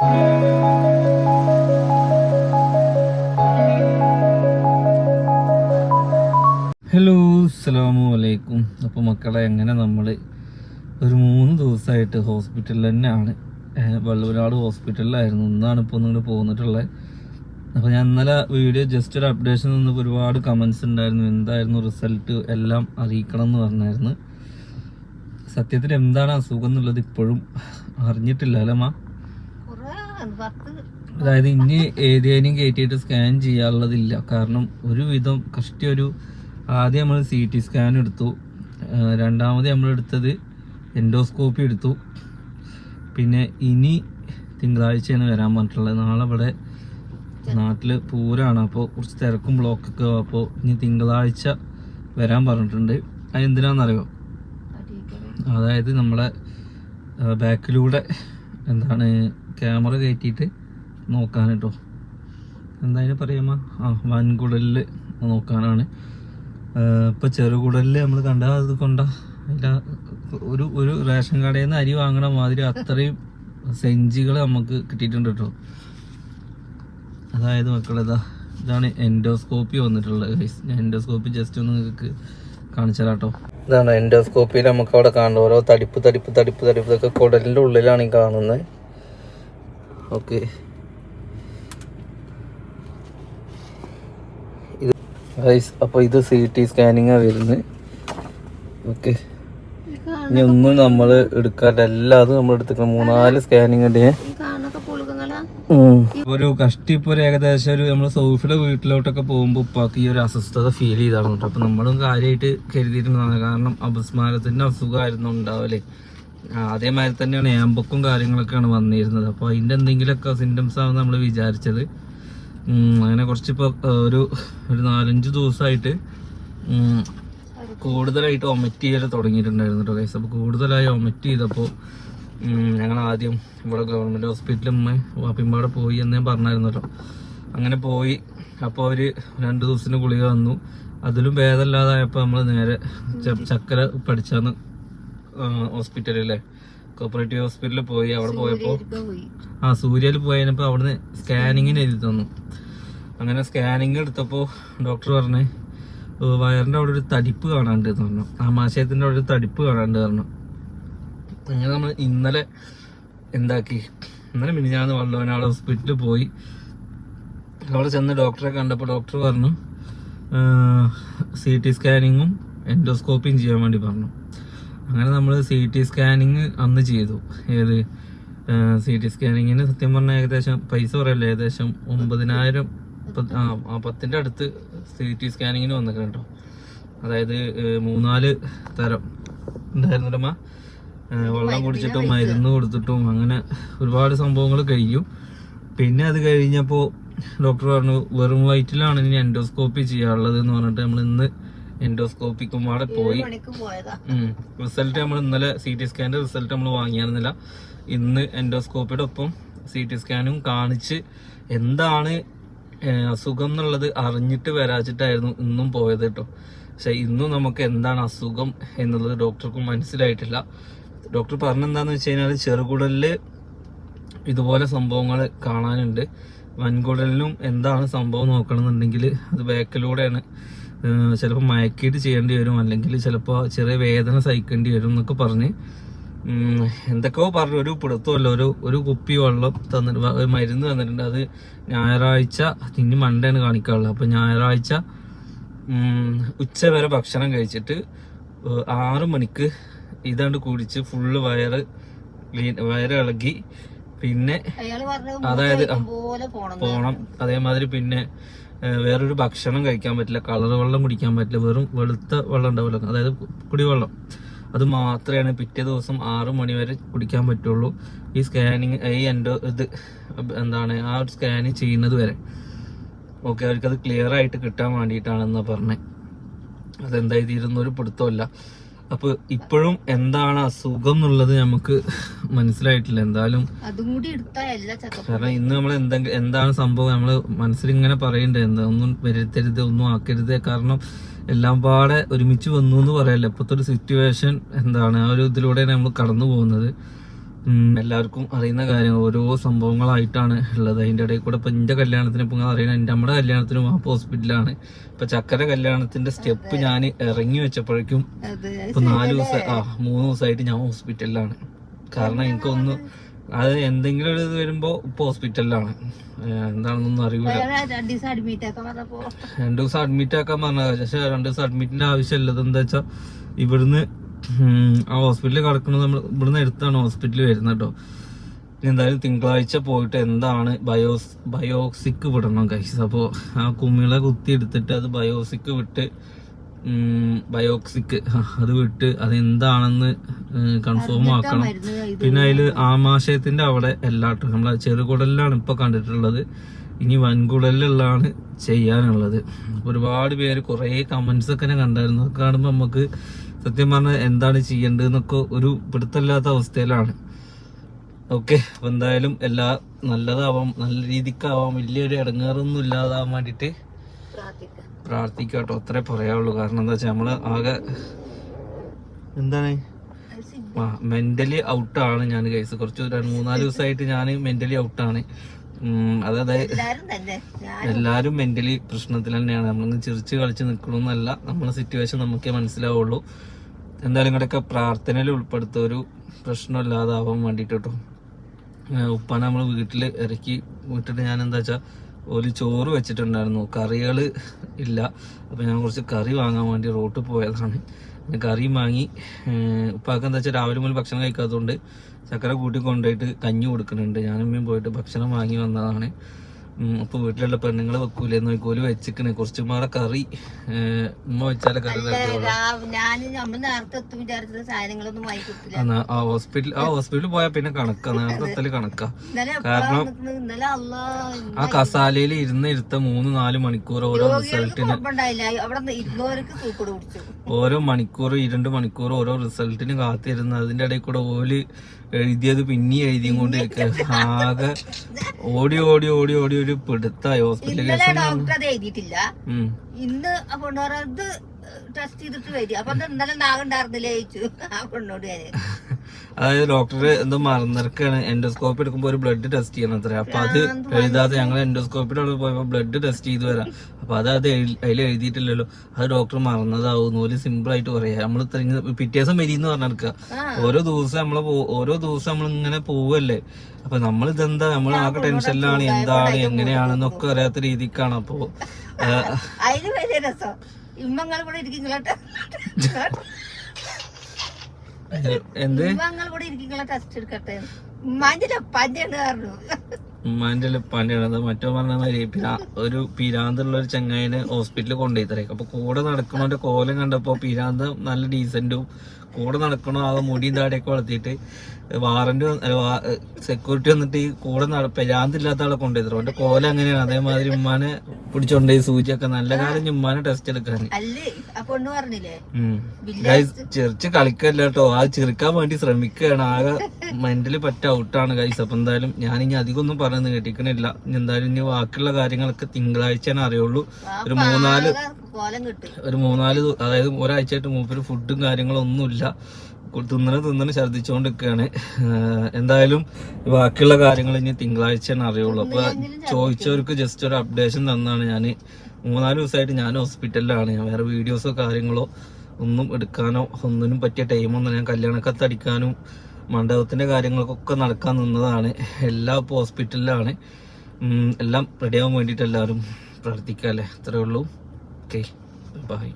Hello അസ്സലാമു അലൈക്കും. അപ്പോൾ മക്കളെ എങ്ങനെ നമ്മൾ ഒരു മൂന്ന് ദിവസമായിട്ട് ഹോസ്പിറ്റലിൽ തന്നെയാണ്. വള്ളുവനാട് ഹോസ്പിറ്റലിലായിരുന്നു ഇന്നാണ് ഇപ്പോൾ നിങ്ങൾ പോന്നിട്ടുള്ളത് അപ്പോൾ ഞാൻ ഇന്നലെ വീഡിയോ ജസ്റ്റ് ഒരു അപ്ഡേഷൻ നിന്ന് ഒരുപാട് കമൻസ് ഉണ്ടായിരുന്നു. എന്തായിരുന്നു റിസൾട്ട് എല്ലാം അറിയിക്കണം എന്ന് പറഞ്ഞായിരുന്നു. സത്യത്തിൽ എന്താണ് അസുഖം എന്നുള്ളത് ഇപ്പോഴും അറിഞ്ഞിട്ടില്ല അല്ലേ അതായത് ഇനി ഏതേനും കയറ്റിയിട്ട് സ്കാൻ ചെയ്യാനുള്ളതില്ല. കാരണം ഒരുവിധം കഷ്ടി ഒരു ആദ്യം നമ്മൾ സി ടി സ്കാൻ എടുത്തു. രണ്ടാമത് നമ്മൾ എടുത്തത് എൻഡോസ്കോപ്പി എടുത്തു. പിന്നെ ഇനി തിങ്കളാഴ്ചയാണ് വരാൻ പറഞ്ഞിട്ടുള്ളത്. നാളെ ഇവിടെ നാട്ടിൽ പൂരാണ്. അപ്പോൾ കുറച്ച് തിരക്കും ബ്ലോക്കൊക്കെ അപ്പോൾ ഇനി തിങ്കളാഴ്ച വരാൻ പറഞ്ഞിട്ടുണ്ട്. അതെന്തിനാണെന്നറിയോ അതായത് നമ്മളെ ബാക്കിലൂടെ എന്താണ് ക്യാമറ കയറ്റിയിട്ട് നോക്കാൻ കേട്ടോ എന്തായാലും പറയാമോ ആ വൻകുടലിൽ നോക്കാനാണ്. ഇപ്പോൾ ചെറുകുടലിൽ നമ്മൾ കണ്ട അത് കൊണ്ട. അതില ഒരു ഒരു റേഷൻ കടയിൽ നിന്ന് അരി വാങ്ങണ മാതിരി അത്രയും സെഞ്ചികൾ നമുക്ക് കിട്ടിയിട്ടുണ്ട് കേട്ടോ അതായത് മക്കളേതാ ഇതാണ് എൻഡോസ്കോപ്പി വന്നിട്ടുള്ളത് എൻഡോസ്കോപ്പി ജസ്റ്റ് ഒന്ന് നിങ്ങൾക്ക് കാണിച്ചു തരാം കേട്ടോ ഇതാണ് എൻഡോസ്കോപ്പിയിൽ നമുക്ക് അവിടെ കാണുന്നത്. ഓരോ തടിപ്പ് തടിപ്പ് തടിപ്പ് തടിപ്പ് ഇതൊക്കെ കുടലിന്റെ ഉള്ളിലാണ് ഈ കാണുന്നത്. ഓക്കെ. ഇത് ഗൈസ് അപ്പോൾ ഇത് സി ടി സ്കാനിങ്ങാണ് വരുന്നത് ഓക്കെ. ഇനി ഒന്നും നമ്മൾ എടുക്കാറില്ല. എല്ലാതും നമ്മൾ എടുത്തിക്കണം മൂന്നാൽ സ്കാനിങ് ഉണ്ട്. ഒരു കഷ്ടി ഇപ്പോൾ ഒരു ഏകദേശം ഒരു നമ്മൾ സോഫിയുടെ വീട്ടിലോട്ടൊക്കെ പോകുമ്പോൾ ഉപ്പാക്ക് ഈ ഒരു അസ്വസ്ഥത ഫീൽ ചെയ്താണ് കേട്ടോ. അപ്പൊ നമ്മളും കാര്യമായിട്ട് കരുതിയിട്ടുണ്ടാകുന്നത് കാരണം അപസ്മാരത്തിന്റെ അസുഖമായിരുന്നു ഉണ്ടാവൽ. അതേമാതിരി തന്നെയാണ് ഏമ്പക്കും കാര്യങ്ങളൊക്കെയാണ് വന്നിരുന്നത്. അപ്പോൾ അതിന്റെ എന്തെങ്കിലുമൊക്കെ സിംറ്റംസ് ആവും നമ്മൾ വിചാരിച്ചത്. അങ്ങനെ കുറച്ചിപ്പോ ഒരു ഒരു നാലഞ്ച് ദിവസമായിട്ട് കൂടുതലായിട്ട് ഒമറ്റ് ചെയ്യൽ തുടങ്ങിയിട്ടുണ്ടായിരുന്നു കേട്ടോ കേസ് അപ്പോൾ കൂടുതലായി ഒമറ്റ് ചെയ്തപ്പോൾ ഞങ്ങൾ ആദ്യം ഇവിടെ ഗവൺമെന്റ് ഹോസ്പിറ്റലിൽ ഉമ്മ വാപ്പിമ്പാടെ പോയി എന്ന് ഞാൻ പറഞ്ഞായിരുന്നു കേട്ടോ അങ്ങനെ പോയി അപ്പോൾ അവർ രണ്ട് ദിവസത്തിന് ഗുളിക വന്നു അതിലും ഭേദമില്ലാതായപ്പോൾ നമ്മൾ നേരെ ചക്കര പഠിച്ചാന്ന് ഹോസ്പിറ്റലിലെ. കോപ്പറേറ്റീവ് ഹോസ്പിറ്റലിൽ പോയി അവിടെ പോയപ്പോൾ ആ സൂര്യയിൽ പോയതിനപ്പോൾ അവിടുന്ന് സ്കാനിങ്ങിന് എഴുതി തന്നു. അങ്ങനെ സ്കാനിങ് എടുത്തപ്പോൾ ഡോക്ടർ പറഞ്ഞ് വയറിന്റെ അവിടെ ഒരു തടിപ്പ് കാണാണ്ട് പറഞ്ഞു. ആമാശയത്തിന്റെ അവിടെ ഒരു തടിപ്പ് കാണാണ്ട് പറഞ്ഞു. അങ്ങനെ നമ്മൾ ഇന്നലെ എന്താക്കി? ഇന്നലെ മിനിഞ്ഞാന്ന് വള്ളവനാട് ഹോസ്പിറ്റലിൽ പോയി. അവിടെ ചെന്ന് ഡോക്ടറെ കണ്ടപ്പോൾ ഡോക്ടർ പറഞ്ഞു സി ടി സ്കാനിങ്ങും എൻഡോസ്കോപ്പിയും ചെയ്യാൻ വേണ്ടി പറഞ്ഞു. അങ്ങനെ നമ്മൾ സി ടി സ്കാനിങ് അന്ന് ചെയ്തു. ഏത്? സി ടി സ്കാനിങ്ങിന് സത്യം പറഞ്ഞാൽ ഏകദേശം പൈസ പറയല്ലേ? ഏകദേശം ഒമ്പതിനായിരം ആ പത്തിന്റെ അടുത്ത് സി ടി സ്കാനിങ്ങിന് വന്നിട്ടുണ്ട് കേട്ടോ. അതായത് മൂന്നാൽ തരം എന്തായിരുന്നു ഏഹ്, വെള്ളം കുടിച്ചിട്ടും മരുന്ന് കൊടുത്തിട്ടും അങ്ങനെ ഒരുപാട് സംഭവങ്ങൾ കഴിഞ്ഞു പിന്നെ അത് കഴിഞ്ഞപ്പോൾ ഡോക്ടർ പറഞ്ഞു വെറും വയറ്റിലാണ് ഇനി എൻഡോസ്കോപ്പി ചെയ്യാനുള്ളത് എന്ന് പറഞ്ഞിട്ട് നമ്മൾ ഇന്ന് എൻഡോസ്കോപ്പിക്കും കൂടെ പോയി റിസൾട്ട് നമ്മൾ ഇന്നലെ സി ടി സ്കാന്റെ റിസൾട്ട് നമ്മൾ വാങ്ങിയായിരുന്നില്ല. ഇന്ന് എൻഡോസ്കോപ്പിയുടെ ഒപ്പം സി ടി സ്കാനും കാണിച്ച് എന്താണ് അസുഖം എന്നുള്ളത് അറിഞ്ഞിട്ട് വരാച്ചിട്ടായിരുന്നു ഇന്നും പോയത് കേട്ടോ. പക്ഷെ ഇന്നും നമുക്ക് എന്താണ് അസുഖം എന്നുള്ളത് ഡോക്ടർക്കും മനസ്സിലായിട്ടില്ല. ഡോക്ടർ പറഞ്ഞെന്താന്ന് വെച്ച് കഴിഞ്ഞാൽ ചെറുകുടലിൽ ഇതുപോലെ സംഭവങ്ങൾ കാണാനുണ്ട്. വൻകുടലിനും എന്താണ് സംഭവം നോക്കണമെന്നുണ്ടെങ്കിൽ അത് ബാക്കിലൂടെയാണ് ചിലപ്പോൾ മയക്കിയിട്ട് ചെയ്യേണ്ടി വരും അല്ലെങ്കിൽ ചിലപ്പോൾ ചെറിയ വേദന സഹിക്കേണ്ടി വരും എന്നൊക്കെ പറഞ്ഞ് എന്തൊക്കെയോ പറഞ്ഞു. ഒരു പിടുത്തമല്ല ഒരു ഒരു കുപ്പി വെള്ളം തന്നിട്ട് ഒരു മരുന്ന് തന്നിട്ടുണ്ട്. അത് ഞായറാഴ്ച ഇനി മണ്ടയാണ് കാണിക്കാറുള്ളത് അപ്പോൾ ഞായറാഴ്ച ഉച്ച വരെ ഭക്ഷണം കഴിച്ചിട്ട് ആറു മണിക്ക് ഇതാണ്ട് കുടിച്ച് ഫുള്ള് വയറ് ക്ലീൻ വയറ് ഇളകി പിന്നെ അതായത് പോണം അതേമാതിരി പിന്നെ വേറൊരു ഭക്ഷണം കഴിക്കാൻ പറ്റില്ല കളർ വെള്ളം കുടിക്കാൻ പറ്റില്ല വെറും വെളുത്ത വെള്ളം ഉണ്ടാവില്ല. അതായത് കുടിവെള്ളം. അത് മാത്രമാണ് പിറ്റേ ദിവസം ആറ് മണി വരെ കുടിക്കാൻ പറ്റുള്ളൂ. ഈ സ്കാനിങ് ഈ എന്റെ ഇത് എന്താണ് ആ ഒരു സ്കാനിങ് ചെയ്യുന്നത് വരെ. ഓക്കെ അവർക്കത് ക്ലിയർ ആയിട്ട് കിട്ടാൻ വേണ്ടിയിട്ടാണെന്നാണ് പറഞ്ഞത് അതെന്തായി തീരുന്നൊരു പിടുത്തമല്ല അപ്പോൾ ഇപ്പോഴും എന്താണ് അസുഖം എന്നുള്ളത് നമുക്ക് മനസ്സിലായിട്ടില്ല. എന്തായാലും കാരണം ഇന്ന് നമ്മൾ എന്തെങ്കിലും എന്താണ് സംഭവം നമ്മൾ മനസ്സിൽ ഇങ്ങനെ പറയണ്ടേ? എന്താ ഒന്നും വരുത്തരുത് ഒന്നും ആക്കരുത്. കാരണം എല്ലാം പാടെ ഒരുമിച്ച് വന്നു എന്ന് പറയല്ലോ? ഇപ്പോഴത്തെ ഒരു സിറ്റുവേഷൻ എന്താണ്? ആ ഒരു ഇതിലൂടെയാണ് നമ്മൾ കടന്നു പോകുന്നത്. എല്ലാവർക്കും അറിയുന്ന കാര്യം ഓരോ സംഭവങ്ങളായിട്ടാണ് ഉള്ളത്. അതിന്റെ ഇടയിൽ കൂടെ ഇപ്പം എന്റെ കല്യാണത്തിന് ഇപ്പം അറിയണം എന്റെ നമ്മുടെ കല്യാണത്തിന് ആ ഹോസ്പിറ്റലാണ് ഇപ്പം ചക്കര കല്യാണത്തിന്റെ സ്റ്റെപ്പ് ഞാൻ ഇറങ്ങി വെച്ചപ്പോഴേക്കും ഇപ്പം നാല് ദിവസം ആ മൂന്ന് ദിവസമായിട്ട് ഞാൻ ഹോസ്പിറ്റലിലാണ് കാരണം എനിക്കൊന്ന് അത് എന്തെങ്കിലും ഒരു ഇത് വരുമ്പോ ഇപ്പൊ ഹോസ്പിറ്റലിലാണ് എന്താണെന്നൊന്നും അറിയില്ല രണ്ടു ദിവസം അഡ്മിറ്റ് ആക്കാൻ പറഞ്ഞത്. പക്ഷെ രണ്ടു ദിവസം അഡ്മിറ്റിന്റെ ആവശ്യമില്ലത് എന്താ വെച്ചാ ഇവിടുന്ന് ആ ഹോസ്പിറ്റലിൽ കിടക്കുന്നത് നമ്മൾ ഇവിടുന്ന് എടുത്താണ് ഹോസ്പിറ്റലിൽ വരുന്നത് കേട്ടോ. എന്തായാലും തിങ്കളാഴ്ച പോയിട്ട് എന്താണ് ബയോസ് ബയോസിക്ക് വിടണം കൈസ് അപ്പോൾ ആ കുമിള കുത്തി എടുത്തിട്ട് അത് ബയോസിക്ക് വിട്ട് ബയോക്സിക്ക് അത് വിട്ട് അത് എന്താണെന്ന് കൺഫേം ആക്കണം. പിന്നെ അതിൽ ആമാശയത്തിന്റെ അവിടെ എല്ലാട്ടും. നമ്മളെ ചെറുകുടലിലാണ് ഇപ്പോൾ കണ്ടിട്ടുള്ളത്. ഇനി വൻകുടലിലുള്ളതാണ് ചെയ്യാനുള്ളത്. ഒരുപാട് പേര് കുറേ കമന്റ്സ് ഒക്കെ കണ്ടായിരുന്നു. കാണുമ്പോൾ നമുക്ക് സത്യം പറഞ്ഞാൽ എന്താണ് ചെയ്യേണ്ടതെന്നൊക്കെ ഒരു പിടുത്തമില്ലാത്ത അവസ്ഥയിലാണ്. ഓക്കെ അപ്പൊ എന്തായാലും എല്ലാ നല്ലതാവാം നല്ല രീതിക്കാവാം വലിയൊരു ഇടങ്ങേറൊന്നും ഇല്ലാതാവാൻ വേണ്ടിയിട്ട് പ്രാർത്ഥിക്കാം. പ്രാർത്ഥിക്കാം കേട്ടോ അത്രേ പറയാവുള്ളൂ. കാരണം എന്താ വെച്ചാൽ നമ്മൾ ആകെ എന്താണ്? ആ മെന്റലി ഔട്ടാണ് ഞാൻ കേസ് കുറച്ച് രണ്ട് മൂന്നാൽ ദിവസമായിട്ട് ഞാൻ മെന്റലി ഔട്ടാണ് അതായത് എല്ലാരും എല്ലാവരും മെന്റലി പ്രശ്നത്തിൽ തന്നെയാണ്. നമ്മളിങ്ങനെ ചിരിച്ച് കളിച്ച് നിൽക്കണമെന്നല്ല നമ്മളെ സിറ്റുവേഷൻ നമുക്കേ മനസ്സിലാവുള്ളൂ. എന്തായാലും ഇങ്ങോട്ടൊക്കെ പ്രാർത്ഥനയിൽ ഉൾപ്പെടുത്ത ഒരു പ്രശ്നമില്ലാതാവാൻ വേണ്ടിയിട്ട് കേട്ടോ. ഉപ്പാനെ നമ്മൾ വീട്ടിൽ ഇറക്കി വിട്ടിട്ട് ഞാൻ എന്താ വെച്ചാൽ ഒരു ചോറ് വെച്ചിട്ടുണ്ടായിരുന്നു. കറികൾ ഇല്ല. അപ്പം ഞാൻ കുറച്ച് കറി വാങ്ങാൻ വേണ്ടി റോട്ടിൽ പോയതാണ്. കറിയും വാങ്ങി. ഉപ്പാക്ക് എന്താ വെച്ചാൽ രാവിലെ മുതൽ ഭക്ഷണം കഴിക്കാത്തതുകൊണ്ട് ചക്കര കൂട്ടി കൊണ്ടുപോയിട്ട് കഞ്ഞി കൊടുക്കുന്നുണ്ട്. ഞാനും പോയിട്ട് ഭക്ഷണം വാങ്ങി വന്നതാണ്. അപ്പോൾ വീട്ടിലുള്ള പെണ്ണുങ്ങൾ വെക്കൂലെന്ന് നോക്കോൽ വെച്ചിക്കണ്. കുറച്ചും മാറ കറി ഉമ്മ വെച്ചാലേ കറി ആ ഹോസ്പിറ്റൽ ആ ഹോസ്പിറ്റലിൽ പോയാ പിന്നെ കണക്ക. നേരത്തെ കണക്ക. കാരണം- ആ കസാലയിൽ ഇരുന്ന് ഇരുത്ത മൂന്ന് നാല് മണിക്കൂർ ഓരോ റിസൾട്ടിന് ഓരോ മണിക്കൂർ ഇരണ്ട് മണിക്കൂർ ഓരോ റിസൾട്ടിന് കാത്തിരുന്ന് അതിന്റെ ഇടയിൽ കൂടെ ഓൽ എഴുതിയത് പിന്നെ എഴുതിയും കൊണ്ടിരിക്കുക ആകെ ഓടി ഓടി ഓടി ഓടി ഒരു പിടുത്തായി ഹോസ്പിറ്റലിൽ ഇന്നലെ ഡോക്ടർ അത് എഴുതിയിട്ടില്ല. ഇന്ന് പെണ്ണോറ് ടെസ്റ്റ് ചെയ്തിട്ട് വരും. അപ്പൊ ഇന്നലെ നാഗുണ്ടായിരുന്നില്ലേ ചോദിച്ചു. ആ പെണ്ണോട് ഞാൻ അതായത് ഡോക്ടർ എന്തോ മറന്നിറക്കാണ് എൻഡോസ്കോപ്പ് എടുക്കുമ്പോൾ ഒരു ബ്ലഡ് ടെസ്റ്റ് ചെയ്യണം അത്ര. അപ്പൊ അത് എഴുതാതെ ഞങ്ങൾ എൻഡോസ്കോപ്പിന്റെ അവിടെ പോയപ്പോ ബ്ലഡ് ടെസ്റ്റ് ചെയ്ത് വരാം. അപ്പൊ അത് അത് അതിൽ എഴുതിയിട്ടില്ലല്ലോ. അത് ഡോക്ടർ മറന്നതാവും. ഒരു സിമ്പിൾ ആയിട്ട് പറയാ. നമ്മൾ പിറ്റേ ദിവസം വരിന്ന് പറഞ്ഞെടുക്കുക ഓരോ ദിവസം നമ്മൾ ഓരോ ദിവസം നമ്മൾ ഇങ്ങനെ പോവല്ലേ. അപ്പൊ നമ്മൾ ഇതെന്താ നമ്മൾ ആകെ ടെൻഷനിലാണ്. എന്താണ്? എങ്ങനെയാണെന്നൊക്കെ അറിയാത്ത രീതിക്കാണ് അപ്പോ. ഇമ്മങ്ങൾ കൂടെ ഇരിക്കുങ്ങളട്ടെ എന്ത്? ഉമ്മാന്റെ മറ്റോ പറഞ്ഞ മാതിരി ഒരു പിരാന്തുള്ള ഒരു ചങ്ങായിനെ ഹോസ്പിറ്റലിൽ കൊണ്ടുപോയി തരേക്ക് അപ്പൊ കൂടെ നടക്കണോന്റെ കോലം കണ്ടപ്പോ പിരാന്ത് നല്ല ഡീസന്റും കൂടെ നടക്കണോ ആകെ മുടിയും താടിയൊക്കെ വളർത്തിയിട്ട് വാറന്റ് സെക്യൂരിറ്റി വന്നിട്ട് ഈ കൂടെ നട പിരാന്തില്ലാത്ത ആളെ കൊണ്ടുപോയി അവന്റെ കോല അങ്ങനെയാണ്. അതേമാതിരി ഉമ്മാനെ പിടിച്ചോണ്ടേ സൂചിയൊക്കെ നല്ല കാലം ഉമ്മാനെ ടെസ്റ്റ് എടുക്കാൻ ആ ചെറിച്ച് കളിക്കല്ല കേട്ടോ. ആ ചെറുക്കാൻ വേണ്ടി ശ്രമിക്കുകയാണ്. ആകെ മെന്റലി പറ്റ ഔട്ടാണ് ഗൈസ്. അപ്പൊ എന്തായാലും ഞാൻ ഇനി അധികം ഒന്നും പറയുന്നത് കേട്ടിക്കണില്ല എന്തായാലും ഇനി ബാക്കിയുള്ള കാര്യങ്ങളൊക്കെ തിങ്കളാഴ്ചയാണ് അറിയുള്ളൂ. ഒരു മൂന്നാൽ ഒരു മൂന്നാൽ അതായത് ഒരാഴ്ചയായിട്ട് മൂപ്പര് ഫുഡും കാര്യങ്ങളും ഒന്നുമില്ല കു- തിന്നണ തിന്നണ ഛർദ്ദിച്ചുകൊണ്ടിരിക്കുകയാണ് എന്തായാലും ബാക്കിയുള്ള കാര്യങ്ങൾ ഇനി തിങ്കളാഴ്ചയാണ് അറിയുള്ളൂ. അപ്പൊ ചോദിച്ചവർക്ക് ജസ്റ്റ് ഒരു അപ്ഡേഷൻ തന്നാണ് ഞാൻ മൂന്നാൽ ദിവസമായിട്ട് ഞാൻ ഹോസ്പിറ്റലിലാണ് വേറെ വീഡിയോസോ കാര്യങ്ങളോ ഒന്നും എടുക്കാനോ ഒന്നിനും പറ്റിയ ടൈമൊന്നും ഞാൻ കല്യാണക്കത്ത് അടിക്കാനും മണ്ഡപത്തിന്റെ കാര്യങ്ങൾക്കൊക്കെ നടക്കാൻ നിന്നതാണ്. എല്ലാ ഇപ്പോൾ ഹോസ്പിറ്റലിലാണ് എല്ലാം റെഡിയാവാൻ വേണ്ടിയിട്ട് എല്ലാവരും പ്രാർത്ഥിക്കാം അല്ലേ? അത്രേ ഉള്ളൂ. Okay bye